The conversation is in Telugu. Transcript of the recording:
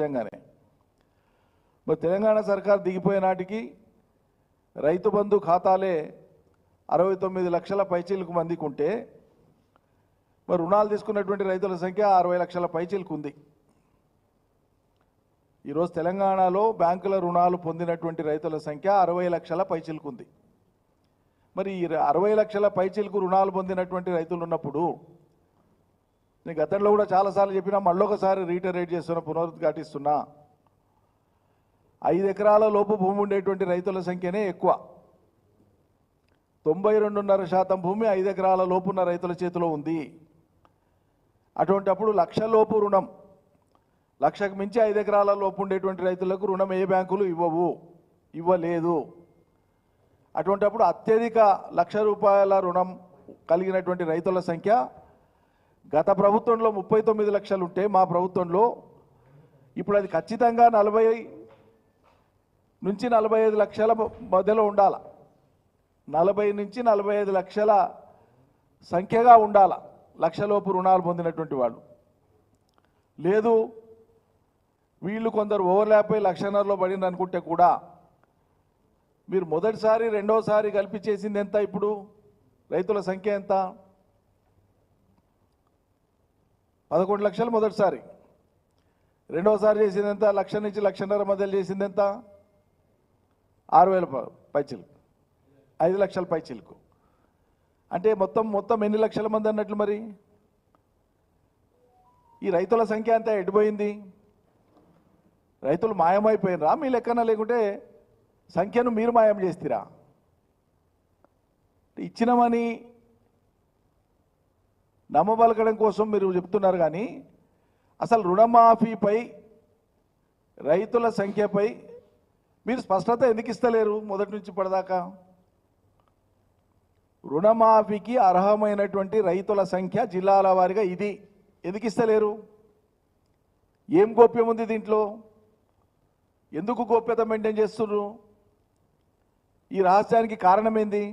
నిజంగానే మరి తెలంగాణ సర్కార్ దిగిపోయే నాటికి రైతు బంధు ఖాతాలే అరవై తొమ్మిది లక్షల పైచీలకు మందికి ఉంటే మరి రుణాలు తీసుకున్నటువంటి రైతుల సంఖ్య అరవై లక్షల పైచీలకు ఉంది ఈరోజు తెలంగాణలో బ్యాంకుల రుణాలు పొందినటువంటి రైతుల సంఖ్య అరవై లక్షల పైచీలకు ఉంది మరి ఈ అరవై లక్షల పైచీలకు రుణాలు పొందినటువంటి రైతులు ఉన్నప్పుడు నేను గతంలో కూడా చాలాసార్లు చెప్పినా మళ్ళీ ఒకసారి రీటరేట్ చేస్తున్నా పునరుద్ఘాటిస్తున్నా ఐదు ఎకరాల లోపు భూమి ఉండేటువంటి రైతుల సంఖ్యనే ఎక్కువ. తొంభై రెండున్నర శాతం భూమి ఐదు ఎకరాల లోపు ఉన్న రైతుల చేతిలో ఉంది. అటువంటప్పుడు లక్ష లోపు రుణం. లక్షకు మించి ఐదు ఎకరాల లోపు ఉండేటువంటి రైతులకు రుణం ఏ బ్యాంకులు ఇవ్వవు ఇవ్వలేదు. అటువంటప్పుడు అత్యధిక లక్ష రూపాయల రుణం కలిగినటువంటి రైతుల సంఖ్య గత ప్రభుత్వంలో ముప్పై తొమ్మిది లక్షలు ఉంటే మా ప్రభుత్వంలో ఇప్పుడు అది ఖచ్చితంగా నలభై నుంచి నలభై ఐదు లక్షల మధ్యలో ఉండాల. నలభై నుంచి నలభై ఐదు లక్షల సంఖ్యగా ఉండాల లక్షలోపు రుణాలు పొందినటువంటి వాళ్ళు. లేదు వీళ్ళు కొందరు ఓవర్లాప్ అయి లక్షన్నరలో పడింది అనుకుంటే కూడా మీరు మొదటిసారి రెండోసారి కలిపి చేసింది ఎంత ఇప్పుడు? రైతుల సంఖ్య ఎంత? పదకొండు లక్షలు మొదటిసారి. రెండోసారి చేసింది ఎంత లక్ష నుంచి లక్షన్నర మధ్యలో చేసింది ఎంత ఆరు వేల ప- పైచిలకు. ఐదు లక్షల పైచిలకు. అంటే మొత్తం మొత్తం ఎన్ని లక్షల మంది అన్నట్లు మరి? ఈ రైతుల సంఖ్య అంతా ఎడిపోయింది రైతులు మాయమైపోయినరా? మీ లెక్కన లేకుంటే సంఖ్యను మీరు మాయం చేస్తారా? ఇచ్చినమని నమ్మబలకడం కోసం మీరు చెప్తున్నారు కానీ అసలు రుణమాఫీపై రైతుల సంఖ్యపై మీరు స్పష్టత ఎందుకు ఇస్తలేరు మొదటి నుంచి ఇప్పటిదాకా? రుణమాఫీకి అర్హమైనటువంటి రైతుల సంఖ్య జిల్లాల వారిగా ఇది. ఎందుకు ఇస్తలేరు? ఏం గోప్యం ఉంది దీంట్లో? ఎందుకు గోప్యత మెయింటైన్ చేస్తున్నారు ఈ రహస్యానికి కారణం ఏంది?